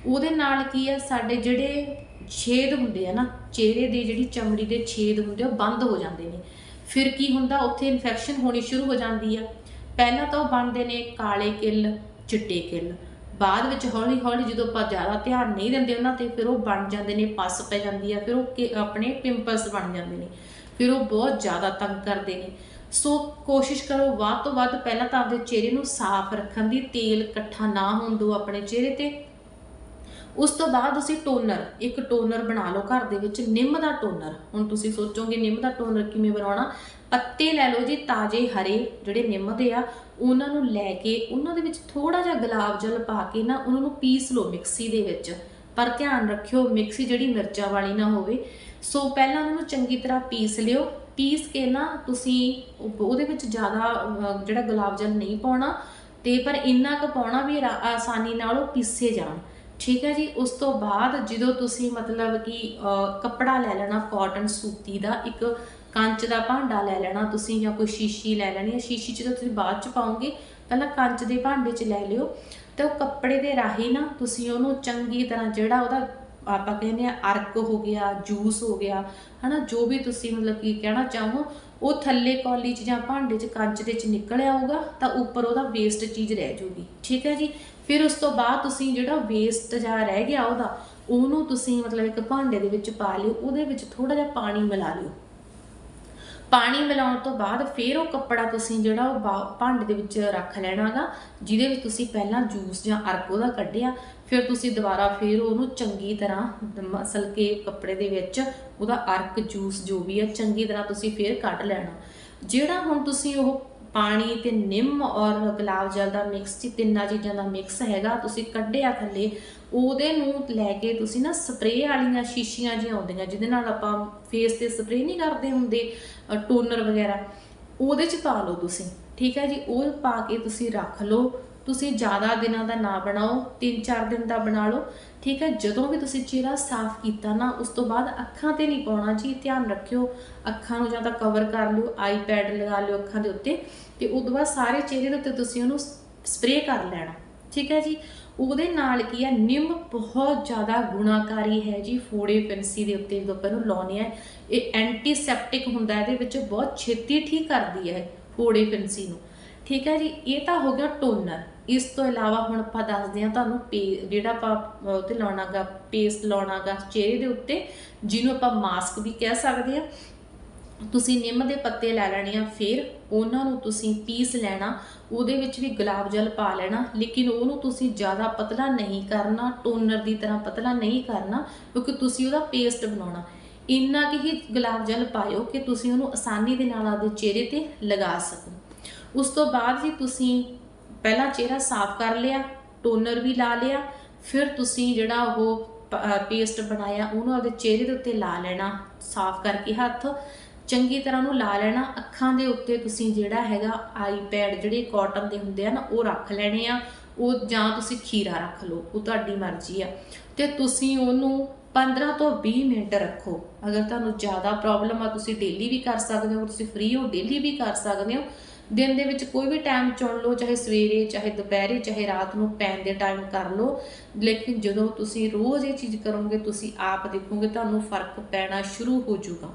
ਉਹਦੇ ਨਾਲ ਕੀ ਆ, ਸਾਡੇ ਜਿਹੜੇ ਛੇਦ ਹੁੰਦੇ ਆ ਨਾ, ਚਿਹਰੇ ਦੇ ਜਿਹੜੀ ਚਮੜੀ ਦੇ ਛੇਦ ਹੁੰਦੇ ਉਹ ਬੰਦ ਹੋ ਜਾਂਦੇ ਨੇ। ਫਿਰ ਕੀ ਹੁੰਦਾ, ਉੱਥੇ ਇਨਫੈਕਸ਼ਨ ਹੋਣੀ ਸ਼ੁਰੂ ਹੋ ਜਾਂਦੀ ਆ। ਪਹਿਲਾਂ ਤਾਂ ਉਹ ਬਣਦੇ ਨੇ ਕਾਲੇ ਕਿੱਲ, ਚਿੱਟੇ ਕਿੱਲ। ਬਾਅਦ ਵਿੱਚ ਹੌਲੀ ਹੌਲੀ ਜਦੋਂ ਆਪਾਂ ਜ਼ਿਆਦਾ ਧਿਆਨ ਨਹੀਂ ਦਿੰਦੇ ਉਹਨਾਂ ਤੇ, ਫਿਰ ਉਹ ਬਣ ਜਾਂਦੇ ਨੇ, ਪਸ ਪੈ ਜਾਂਦੀ ਆ, ਫਿਰ ਉਹ ਆਪਣੇ ਪਿੰਪਲਸ ਬਣ ਜਾਂਦੇ ਨੇ, ਫਿਰ ਉਹ ਬਹੁਤ ਜ਼ਿਆਦਾ ਤੰਗ ਕਰਦੇ ਨੇ। ਸੋ ਕੋਸ਼ਿਸ਼ ਕਰੋ ਵੱਧ ਤੋਂ ਵੱਧ ਪਹਿਲਾਂ ਤਾਂ ਆਪਦੇ ਚਿਹਰੇ ਨੂੰ ਸਾਫ਼ ਰੱਖਣ ਦੀ, ਤੇਲ ਇਕੱਠਾ ਨਾ ਹੋਣ ਦਿਓ ਆਪਣੇ ਚਿਹਰੇ ਤੇ। ਉਸ ਤੋਂ ਬਾਅਦ ਤੁਸੀਂ ਟੋਨਰ ਇੱਕ ਟੋਨਰ ਬਣਾ ਲਓ ਘਰ ਦੇ ਵਿੱਚ, ਨਿੰਮ ਦਾ ਟੋਨਰ ਹੁਣ ਤੁਸੀਂ ਸੋਚੋਗੇ ਨਿੰਮ ਦਾ ਟੋਨਰ ਕਿਵੇਂ ਬਣਾਉਣਾ? ਪੱਤੇ ਲੈ ਲਓ ਜੀ, ਤਾਜ਼ੇ ਹਰੇ ਜਿਹੜੇ ਨਿੰਮ ਦੇ ਆ ਉਹਨਾਂ ਨੂੰ ਲੈ ਕੇ ਉਹਨਾਂ ਦੇ ਵਿੱਚ ਥੋੜਾ ਜਿਹਾ ਗੁਲਾਬ ਜਲ ਪਾ ਕੇ ਨਾ ਉਹਨਾਂ ਨੂੰ ਪੀਸ ਲਓ ਮਿਕਸੀ ਦੇ ਵਿੱਚ। ਪਰ ਧਿਆਨ ਰੱਖਿਓ, ਮਿਕਸੀ ਜਿਹੜੀ ਮਿਰਚਾਂ ਵਾਲੀ ਨਾ ਹੋਵੇ। ਸੋ ਪਹਿਲਾਂ ਉਹਨਾਂ ਨੂੰ ਚੰਗੀ ਤਰ੍ਹਾਂ ਪੀਸ ਲਿਓ। ਪੀਸ ਕੇ ਨਾ ਤੁਸੀਂ ਉਹਦੇ ਵਿੱਚ ਜ਼ਿਆਦਾ ਜਿਹੜਾ ਗੁਲਾਬ ਜਲ ਨਹੀਂ ਪਾਉਣਾ, ਤੇ ਪਰ ਇੰਨਾ ਕੁ ਪਾਉਣਾ ਵੀ ਰਾ- ਆਸਾਨੀ ਨਾਲ ਉਹ ਪੀਸੇ ਜਾਣ। ਠੀਕ ਹੈ ਜੀ? ਉਸ ਤੋਂ ਬਾਅਦ ਜਦੋਂ ਤੁਸੀਂ ਮਤਲਬ ਕਿ ਕੱਪੜਾ ਲੈ ਲੈਣਾ ਕਾਟਨ ਸੂਤੀ ਦਾ ਇੱਕ ਕੰਚ ਦਾ ਭਾਂਡਾ ਲੈ ਲੈਣਾ, ਤੁਸੀਂ ਜਾਂ ਕੋਈ ਸ਼ੀਸ਼ੀ ਲੈ ਲੈਣੀ ਹੈ। ਸ਼ੀਸ਼ੀ 'ਚ ਤਾਂ ਤੁਸੀਂ ਬਾਅਦ 'ਚ ਪਾਓਗੇ ਪਹਿਲਾਂ ਕੰਚ ਦੇ ਭਾਂਡੇ 'ਚ ਲੈ ਲਿਓ। ਤੇ ਉਹ ਕੱਪੜੇ ਦੇ ਰਾਹੀਂ ਨਾ, ਤੁਸੀਂ ਉਹਨੂੰ ਚੰਗੀ ਤਰ੍ਹਾਂ ਜਿਹੜਾ ਉਹਦਾ ਆਪਾਂ ਕਹਿੰਦੇ ਆ ਅਰਕ ਹੋ ਗਿਆ, ਜੂਸ ਹੋ ਗਿਆ, ਹਨਾ, ਜੋ ਵੀ ਤੁਸੀਂ ਮਤਲਬ ਕੀ ਕਹਿਣਾ ਚਾਹੋ, ਉਹ ਥੱਲੇ ਕੌਲੀ 'ਚ ਜਾਂ ਭਾਂਡੇ 'ਚ ਕੰਚ ਦੇ 'ਚ ਨਿਕਲ ਆਊਗਾ ਤਾਂ ਉੱਪਰ ਉਹਦਾ ਵੇਸਟ ਚੀਜ਼ ਰਹਿ ਜੂਗੀ। ਠੀਕ ਹੈ ਜੀ? ਫਿਰ ਉਸ ਤੋਂ ਬਾਅਦ ਤੁਸੀਂ ਜਿਹੜਾ ਵੇਸਟ ਜਾਂ ਰਹਿ ਗਿਆ ਉਹਦਾ, ਉਹਨੂੰ ਤੁਸੀਂ ਮਤਲਬ ਇੱਕ ਭਾਂਡੇ ਦੇ ਵਿੱਚ ਪਾ ਲਿਓ, ਉਹਦੇ ਵਿੱਚ ਥੋੜਾ ਜਿਹਾ ਪਾਣੀ ਮਿਲਾ ਲਿਓ। ਪਾਣੀ ਮਿਲਾਉਣ ਤੋਂ ਬਾਅਦ ਫਿਰ ਉਹ ਕੱਪੜਾ ਤੁਸੀਂ ਜਿਹੜਾ ਉਹ ਬਾ- ਭਾਂਡੇ ਦੇ ਵਿੱਚ ਰੱਖ ਲੈਣਾਗਾ ਜਿਹਦੇ ਵਿੱਚ ਤੁਸੀਂ ਪਹਿਲਾਂ ਜੂਸ ਜਾਂ ਅਰਕ ਉਹਦਾ ਕੱਢਿਆ, ਫਿਰ ਤੁਸੀਂ ਦੁਬਾਰਾ ਫਿਰ ਉਹਨੂੰ ਚੰਗੀ ਤਰ੍ਹਾਂ ਮਸਲ ਕੇ ਕੱਪੜੇ ਦੇ ਵਿੱਚ ਉਹਦਾ ਅਰਕ ਜੂਸ ਜੋ ਵੀ ਹੈ ਚੰਗੀ ਤਰ੍ਹਾਂ ਤੁਸੀਂ ਫਿਰ ਕੱਢ ਲੈਣਾ। ਜਿਹੜਾ ਹੁਣ ਤੁਸੀਂ ਉਹ ਪਾਣੀ ਤੇ ਨਿੰਮ ਔਰ ਗੁਲਾਬ ਜਲ ਦਾ ਮਿਕਸ ਸੀ ਤਿੰਨਾਂ ਚੀਜ਼ਾਂ ਦਾ ਮਿਕਸ ਹੈਗਾ। ਤੁਸੀਂ ਕੱਢਿਆ ਥੱਲੇ, ਉਹਦੇ ਨੂੰ ਲੈ ਕੇ ਤੁਸੀਂ ਨਾ ਸਪਰੇਅ ਵਾਲੀਆਂ ਸ਼ੀਸ਼ੀਆਂ ਜਿਹੀਆਂ ਆਉਂਦੀਆਂ ਜਿਹਦੇ ਨਾਲ ਆਪਾਂ ਫੇਸ ਤੇ ਸਪਰੇਅ ਨਹੀਂ ਕਰਦੇ ਹੁੰਦੇ ਟੋਨਰ ਵਗੈਰਾ, ਉਹਦੇ ਚ ਪਾ ਲਓ ਤੁਸੀਂ। ਠੀਕ ਹੈ ਜੀ? ਉਹ ਪਾ ਕੇ ਤੁਸੀਂ ਰੱਖ ਲਓ। ਤੁਸੀਂ ਜ਼ਿਆਦਾ ਦਿਨਾਂ ਦਾ ਨਾ ਬਣਾਓ 3-4 ਦਿਨ ਦਾ ਬਣਾ ਲਓ ਠੀਕ ਹੈ? ਜਦੋਂ ਵੀ ਤੁਸੀਂ ਚਿਹਰਾ ਸਾਫ਼ ਕੀਤਾ ਨਾ ਉਸ ਤੋਂ ਬਾਅਦ ਅੱਖਾਂ ਤੇ ਨਹੀਂ ਪਾਉਣਾ ਜੀ ਧਿਆਨ ਰੱਖਿਓ। ਅੱਖਾਂ ਨੂੰ ਜਾਂ ਤਾਂ ਕਵਰ ਕਰ ਲਿਓ ਆਈਪੈਡ ਲਗਾ ਲਿਓ ਅੱਖਾਂ ਦੇ ਉੱਤੇ ਤੇ ਤੋਂ ਬਾਅਦ ਸਾਰੇ ਚਿਹਰੇ ਦੇ ਉੱਤੇ ਤੁਸੀਂ ਉਹਨੂੰ ਸਪਰੇਅ ਕਰ ਲੈਣਾ ਠੀਕ ਹੈ ਜੀ? ਉਹਦੇ ਨਾਲ ਕੀ ਹੈ ਨਿੰਮ ਬਹੁਤ ਜ਼ਿਆਦਾ ਗੁਣਾਕਾਰੀ ਹੈ ਜੀ ਫੋੜੇ ਫਿੰਸੀ ਦੇ ਉੱਤੇ ਜਦੋਂ ਆਪਾਂ ਇਹਨੂੰ ਲਾਉਨੇ ਆ ਇਹ ਐਂਟੀਸੈਪਟਿਕ ਹੁੰਦਾ ਹੈ, ਇਹਦੇ ਵਿੱਚ ਬਹੁਤ ਛੇਤੀ ਠੀਕ ਕਰਦੀ ਹੈ ਫੋੜੇ ਫਿੰਸੀ ਨੂੰ ਠੀਕ ਹੈ ਜੀ? ਇਹ ਤਾਂ ਹੋ ਗਿਆ ਟੋਨਰ ਇਸ ਤੋਂ ਇਲਾਵਾ ਹੁਣ ਆਪਾਂ ਦੱਸਦੇ ਹਾਂ ਤੁਹਾਨੂੰ ਜਿਹੜਾ ਆਪਾਂ ਅਹ, ਉੱਤੇ ਲਾਉਣਾਗਾ ਪੇਸਟ ਲਾਉਣਾਗਾ ਚਿਹਰੇ ਦੇ ਉੱਤੇ ਜਿਹਨੂੰ ਆਪਾਂ ਮਾਸਕ ਵੀ ਕਹਿ ਸਕਦੇ ਆ ਤੁਸੀਂ ਨਿੰਮ ਦੇ ਪੱਤੇ ਲੈ ਲੈਣੇ ਆ ਫਿਰ ਉਹਨਾਂ ਨੂੰ ਤੁਸੀਂ ਪੀਸ ਲੈਣਾ ਉਹਦੇ ਵਿੱਚ ਵੀ ਗੁਲਾਬ ਜਲ ਪਾ ਲੈਣਾ ਲੇਕਿਨ ਉਹਨੂੰ ਤੁਸੀਂ ਜ਼ਿਆਦਾ ਪਤਲਾ ਨਹੀਂ ਕਰਨਾ ਟੋਨਰ ਦੀ ਤਰ੍ਹਾਂ ਪਤਲਾ ਨਹੀਂ ਕਰਨਾ ਕਿਉਂਕਿ ਤੁਸੀਂ ਉਹਦਾ ਪੇਸਟ ਬਣਾਉਣਾ। ਇੰਨਾ ਕਿ ਹੀ ਗੁਲਾਬ ਜਲ ਪਾਇਓ ਕਿ ਤੁਸੀਂ ਉਹਨੂੰ ਆਸਾਨੀ ਦੇ ਨਾਲ ਆਪਦੇ ਚਿਹਰੇ ਤੇ ਲਗਾ ਸਕੋ। ਉਸ ਤੋਂ ਬਾਅਦ ਜੀ ਤੁਸੀਂ ਪਹਿਲਾਂ ਚਿਹਰਾ ਸਾਫ਼ ਕਰ ਲਿਆ ਟੋਨਰ ਵੀ ਲਾ ਲਿਆ, ਫਿਰ ਤੁਸੀਂ ਜਿਹੜਾ ਉਹ ਪੇਸਟ ਬਣਾਇਆ, ਉਹਨੂੰ ਆਪਦੇ ਚਿਹਰੇ ਦੇ ਉੱਤੇ ਲਾ ਲੈਣਾ, ਸਾਫ਼ ਕਰਕੇ ਹੱਥ। ਚੰਗੀ ਤਰ੍ਹਾਂ ਉਹਨੂੰ ਲਾ ਲੈਣਾ, ਅੱਖਾਂ ਦੇ ਉੱਤੇ ਤੁਸੀਂ ਜਿਹੜਾ ਹੈਗਾ ਆਈਪੈਡ ਜਿਹੜੇ ਕਾਟਨ ਦੇ ਹੁੰਦੇ ਆ ਨਾ, ਉਹ ਰੱਖ ਲੈਣੇ ਆ। ਉਹ ਜਾਂ ਤੁਸੀਂ ਖੀਰਾ ਰੱਖ ਲਓ, ਉਹ ਤੁਹਾਡੀ ਮਰਜ਼ੀ ਆ। ਤੇ ਤੁਸੀਂ ਉਹਨੂੰ 15 ਤੋਂ 20 ਮਿੰਟ ਰੱਖੋ। ਅਗਰ ਤੁਹਾਨੂੰ ਜ਼ਿਆਦਾ ਪ੍ਰੋਬਲਮ ਆ, ਤੁਸੀਂ ਡੇਲੀ ਵੀ ਕਰ ਸਕਦੇ ਹੋ, ਤੁਸੀਂ ਫ੍ਰੀ ਹੋ ਡੇਲੀ ਵੀ ਕਰ ਸਕਦੇ ਹੋ। ਦਿਨ ਦੇ ਵਿੱਚ ਕੋਈ ਵੀ ਟਾਈਮ ਚੁਣ ਲਓ, ਚਾਹੇ ਸਵੇਰੇ, ਚਾਹੇ ਦੁਪਹਿਰੇ, ਚਾਹੇ ਰਾਤ ਨੂੰ ਪੈਣ ਦੇ ਟਾਈਮ ਕਰ ਲਓ। ਲੇਕਿਨ ਜਦੋਂ ਤੁਸੀਂ ਰੋਜ਼ ਇਹ ਚੀਜ਼ ਕਰੋਗੇ, ਤੁਸੀਂ ਆਪ ਦੇਖੋਗੇ, ਤੁਹਾਨੂੰ ਫ਼ਰਕ ਪੈਣਾ ਸ਼ੁਰੂ ਹੋ ਜਾਊਗਾ।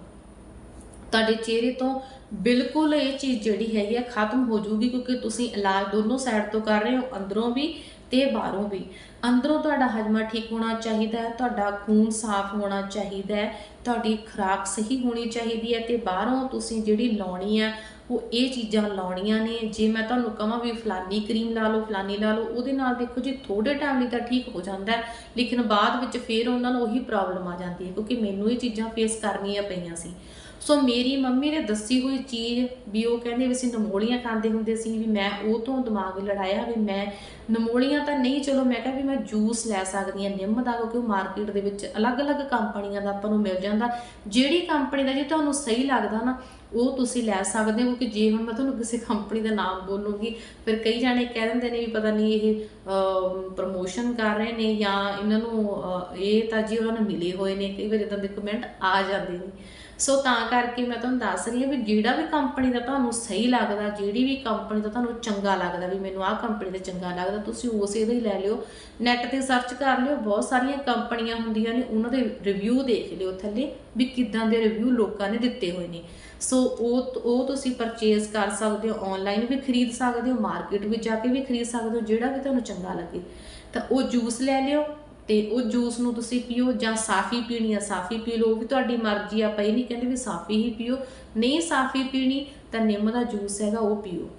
ਤੁਹਾਡੇ ਚਿਹਰੇ ਤੋਂ ਬਿਲਕੁਲ ਇਹ ਚੀਜ਼ ਜਿਹੜੀ ਹੈਗੀ ਆ, ਖਤਮ ਹੋ ਜਾਊਗੀ, ਕਿਉਂਕਿ ਤੁਸੀਂ ਇਲਾਜ ਦੋਨੋਂ ਸਾਈਡ ਤੋਂ ਕਰ ਰਹੇ ਹੋ, ਅੰਦਰੋਂ ਵੀ ਤੇ ਬਾਹਰੋਂ ਵੀ। ਅੰਦਰੋਂ ਤੁਹਾਡਾ ਹਜਮਾ ਠੀਕ ਹੋਣਾ ਚਾਹੀਦਾ ਹੈ, ਤੁਹਾਡਾ ਖੂਨ ਸਾਫ਼ ਹੋਣਾ ਚਾਹੀਦਾ ਹੈ, ਤੁਹਾਡੀ ਖੁਰਾਕ ਸਹੀ ਹੋਣੀ ਚਾਹੀਦੀ ਹੈ ਤੇ ਬਾਹਰੋਂ ਤੁਸੀਂ ਜਿਹੜੀ ਲਾਉਣੀ ਹੈ ਉਹ ਇਹ ਚੀਜ਼ਾਂ ਲਾਉਣੀਆਂ ਨੇ, ਜੇ ਮੈਂ ਤੁਹਾਨੂੰ ਕਹਾਂ ਵੀ ਫਲਾਨੀ ਕਰੀਮ ਲਾ ਲਓ, ਫਲਾਨੀ ਲਾ ਲਓ, ਉਹਦੇ ਨਾਲ ਦੇਖੋ ਜੀ ਥੋੜੇ ਟਾਈਮ ਲਈ ਤਾਂ ਠੀਕ ਹੋ ਜਾਂਦਾ ਲੇਕਿਨ ਬਾਅਦ ਵਿੱਚ ਫੇਰ ਉਹਨਾਂ ਨੂੰ ਉਹੀ ਪ੍ਰੋਬਲਮ ਆ ਜਾਂਦੀ ਹੈ, ਕਿਉਂਕਿ ਮੈਨੂੰ ਇਹ ਚੀਜ਼ਾਂ ਫੇਸ ਕਰਨੀਆਂ ਪਈਆਂ ਸੀ। ਸੋ ਮੇਰੀ ਮੰਮੀ ਨੇ ਦੱਸੀ ਹੋਈ ਚੀਜ਼ ਵੀ ਉਹ ਕਹਿੰਦੇ ਵੀ ਅਸੀਂ ਨਮੋਲੀਆਂ ਖਾਂਦੇ ਹੁੰਦੇ ਸੀ ਵੀ ਮੈਂ ਉਹ ਤੋਂ ਦਿਮਾਗ ਲੜਾਇਆ ਵੀ ਮੈਂ ਨਮੋਲੀਆਂ ਤਾਂ ਨਹੀਂ, ਚਲੋ ਮੈਂ ਕਿਹਾ ਵੀ ਮੈਂ ਜੂਸ ਲੈ ਸਕਦੀ ਹਾਂ, ਨਿੰਮ ਦਾ, ਕਿਉਂਕਿ ਉਹ ਮਾਰਕੀਟ ਦੇ ਵਿੱਚ ਅਲੱਗ-ਅਲੱਗ ਕੰਪਨੀਆਂ ਦਾ ਆਪਾਂ ਨੂੰ ਮਿਲ ਜਾਂਦਾ। ਜਿਹੜੀ ਕੰਪਨੀ ਦਾ ਜੇ ਤੁਹਾਨੂੰ ਸਹੀ ਲੱਗਦਾ ਨਾ, ਉਹ ਤੁਸੀਂ ਲੈ ਸਕਦੇ ਹੋ ਕਿ ਜੇ ਹੁਣ ਮੈਂ ਤੁਹਾਨੂੰ ਕਿਸੇ ਕੰਪਨੀ ਦਾ ਨਾਮ ਬੋਲੂੰਗੀ, ਫਿਰ ਕਈ ਜਾਣੇ ਕਹਿ ਦਿੰਦੇ ਨੇ ਵੀ ਪਤਾ ਨਹੀਂ ਇਹ ਪ੍ਰਮੋਸ਼ਨ ਕਰ ਰਹੇ ਨੇ ਜਾਂ ਇਹਨਾਂ ਨੂੰ ਇਹ ਤਾਂ ਜੀ ਉਹਨਾਂ ਨੂੰ ਮਿਲੇ ਹੋਏ ਨੇ, ਕਈ ਵਾਰ ਇਦਾਂ ਦੇ ਕਮੈਂਟ ਆ ਜਾਂਦੇ ਨੇ। ਸੋ ਤਾਂ ਕਰਕੇ ਮੈਂ ਤੁਹਾਨੂੰ ਦੱਸ ਰਹੀ ਹਾਂ ਵੀ ਜਿਹੜਾ ਵੀ ਕੰਪਨੀ ਦਾ ਤੁਹਾਨੂੰ ਸਹੀ ਲੱਗਦਾ, ਜਿਹੜੀ ਵੀ ਕੰਪਨੀ ਦਾ ਤੁਹਾਨੂੰ ਚੰਗਾ ਲੱਗਦਾ, ਵੀ ਮੈਨੂੰ ਆਹ ਕੰਪਨੀ ਦਾ ਚੰਗਾ ਲੱਗਦਾ, ਤੁਸੀਂ ਉਸੇ ਦਾ ਹੀ ਲੈ ਲਿਓ। ਨੈਟ ਤੇ ਸਰਚ ਕਰ ਲਿਓ, ਬਹੁਤ ਸਾਰੀਆਂ ਕੰਪਨੀਆਂ ਹੁੰਦੀਆਂ ਨੇ, ਉਹਨਾਂ ਦੇ ਰਿਵਿਊ ਦੇਖ ਲਿਓ ਥੱਲੇ, ਵੀ ਕਿੱਦਾਂ ਦੇ ਰਿਵਿਊ ਲੋਕਾਂ ਨੇ ਦਿੱਤੇ ਹੋਏ ਨੇ। ਸੋ ਉਹ ਉਹ ਤੁਸੀਂ ਪਰਚੇਸ ਕਰ ਸਕਦੇ ਹੋ ਆਨਲਾਈਨ ਵੀ ਖਰੀਦ ਸਕਦੇ ਹੋ ਮਾਰਕੀਟ ਵਿੱਚ ਜਾ ਕੇ ਵੀ ਖਰੀਦ ਸਕਦੇ ਹੋ, ਜਿਹੜਾ ਵੀ ਤੁਹਾਨੂੰ ਚੰਗਾ ਲੱਗੇ। ਤਾਂ ਉਹ ਜੂਸ ਲੈ ਲਿਓ ਤੇ ਉਹ ਜੂਸ ਨੂੰ ਤੁਸੀਂ ਪੀਓ ਜਾਂ ਸਾਫੀ ਪੀਣੀ ਆ, ਸਾਫੀ ਪੀ ਲਓ ਵੀ ਤੁਹਾਡੀ ਮਰਜ਼ੀ ਆ, ਆਪਾਂ ਇਹ ਨਹੀਂ ਕਹਿੰਦੇ ਵੀ ਸਾਫੀ ਹੀ ਪੀਓ। ਨਹੀਂ ਸਾਫੀ ਪੀਣੀ ਤਾਂ ਨਿੰਮ ਦਾ ਜੂਸ ਹੈਗਾ, ਉਹ ਪੀਓ।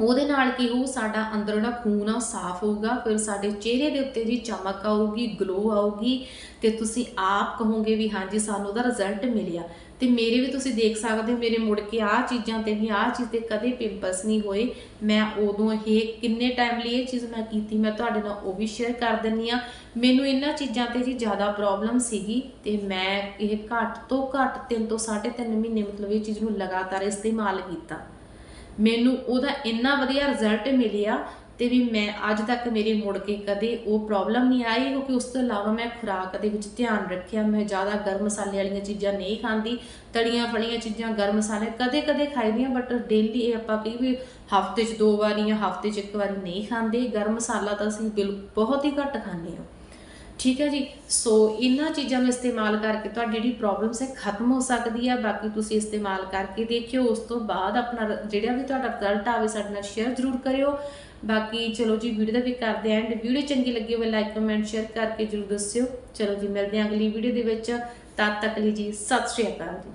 ਉਹਦੇ ਨਾਲ ਕੀ ਹੋਊ, ਸਾਡਾ ਅੰਦਰ ਜਿਹੜਾ ਖੂਨ ਆ, ਉਹ ਸਾਫ਼ ਹੋਊਗਾ, ਫਿਰ ਸਾਡੇ ਚਿਹਰੇ ਦੇ ਉੱਤੇ ਜੀ ਚਮਕ ਆਊਗੀ ਗਲੋ ਆਊਗੀ, ਤੇ ਤੁਸੀਂ ਆਪ ਕਹੋਗੇ ਵੀ ਹਾਂਜੀ, ਸਾਨੂੰ ਉਹਦਾ ਰਿਜ਼ਲਟ ਮਿਲਿਆ। ਤੇ ਮੇਰੇ ਵੀ ਤੁਸੀਂ ਦੇਖ ਸਕਦੇ ਹੋ, ਮੇਰੇ ਮੁੜ ਕੇ ਆਹ ਚੀਜ਼ਾਂ ਤੇ ਵੀ, ਆਹ ਚੀਜ਼ ਤੇ ਕਦੇ ਪਿੰਪਲਸ ਨਹੀਂ ਹੋਏ। ਮੈਂ ਉਦੋਂ ਇਹ ਕਿੰਨੇ ਟਾਈਮ ਲਈ ਇਹ ਚੀਜ਼ ਮੈਂ ਕੀਤੀ, ਮੈਂ ਤੁਹਾਡੇ ਨਾਲ ਉਹ ਵੀ ਸ਼ੇਅਰ ਕਰ ਦਿੰਨੀ ਆ ਮੈਨੂੰ ਇਹਨਾਂ ਚੀਜ਼ਾਂ ਤੇ ਜੀ ਜ਼ਿਆਦਾ ਪ੍ਰੋਬਲਮ ਸੀਗੀ ਤੇ ਮੈਂ ਇਹ ਘੱਟ ਤੋਂ ਘੱਟ 3 ਤੋਂ 3.5 ਮਹੀਨੇ ਮਤਲਬ ਇਹ ਚੀਜ਼ ਨੂੰ ਲਗਾਤਾਰ ਇਸਤੇਮਾਲ ਕੀਤਾ। ਮੈਨੂੰ ਉਹਦਾ ਇੰਨਾ ਵਧੀਆ ਰਿਜ਼ਲਟ ਮਿਲਿਆ ਤੇ ਵੀ ਮੈਂ ਅੱਜ ਤੱਕ ਮੇਰੇ ਮੁੜ ਕੇ ਕਦੇ ਉਹ ਪ੍ਰੋਬਲਮ ਨਹੀਂ ਆਈ, ਕਿਉਂਕਿ ਉਸ ਤੋਂ ਇਲਾਵਾ ਮੈਂ ਖੁਰਾਕ ਦੇ ਵਿੱਚ ਧਿਆਨ ਰੱਖਿਆ, ਮੈਂ ਜ਼ਿਆਦਾ ਗਰਮ ਮਸਾਲੇ ਵਾਲੀਆਂ ਚੀਜ਼ਾਂ ਨਹੀਂ ਖਾਂਦੀ, ਤਲੀਆਂ ਫਲੀਆਂ ਚੀਜ਼ਾਂ ਗਰਮ ਮਸਾਲੇ ਕਦੇ ਕਦੇ ਖਾਈਦੀਆਂ ਬਟ ਡੇਲੀ ਇਹ ਆਪਾਂ ਕਹੀ ਵੀ ਹਫ਼ਤੇ 'ਚ ਦੋ ਵਾਰੀ ਜਾਂ ਹਫ਼ਤੇ 'ਚ ਇੱਕ ਵਾਰੀ ਨਹੀਂ ਖਾਂਦੇ, ਗਰਮ ਮਸਾਲਾ ਤਾਂ ਅਸੀਂ ਬਿਲ, ਬਹੁਤ ਹੀ ਘੱਟ ਖਾਂਦੇ ਹਾਂ। ਠੀਕ ਹੈ ਜੀ? ਸੋ ਇਹਨਾਂ ਚੀਜ਼ਾਂ ਨੂੰ ਇਸਤੇਮਾਲ ਕਰਕੇ ਤੁਹਾਡੀ ਜਿਹੜੀ ਪ੍ਰੋਬਲਮਸ ਹੈ, ਖਤਮ ਹੋ ਸਕਦੀ ਹੈ ਬਾਕੀ ਤੁਸੀਂ ਇਸਤੇਮਾਲ ਕਰਕੇ ਦੇਖਿਓ, ਉਸ ਤੋਂ ਬਾਅਦ ਆਪਣਾ ਜਿਹੜਾ ਵੀ ਤੁਹਾਡਾ ਰਿਜ਼ਲਟ ਆਵੇ, ਸਾਡੇ ਨਾਲ ਸ਼ੇਅਰ ਜ਼ਰੂਰ ਕਰਿਓ। ਬਾਕੀ ਚਲੋ ਜੀ ਵੀਡੀਓ ਦਾ ਵੀ ਕਰਦੇ ਐਂਡ ਵੀਡੀਓ ਚੰਗੀ ਲੱਗੀ ਹੋਵੇ ਲਾਈਕ ਕਮੈਂਟ ਸ਼ੇਅਰ ਕਰਕੇ ਜ਼ਰੂਰ ਦੱਸਿਓ। ਚਲੋ ਜੀ, ਮਿਲਦੇ ਹਾਂ ਅਗਲੀ ਵੀਡੀਓ ਦੇ ਵਿੱਚ। ਤਦ ਤੱਕ ਲਈ ਜੀ, ਸਤਿ ਸ਼੍ਰੀ ਅਕਾਲ ਜੀ।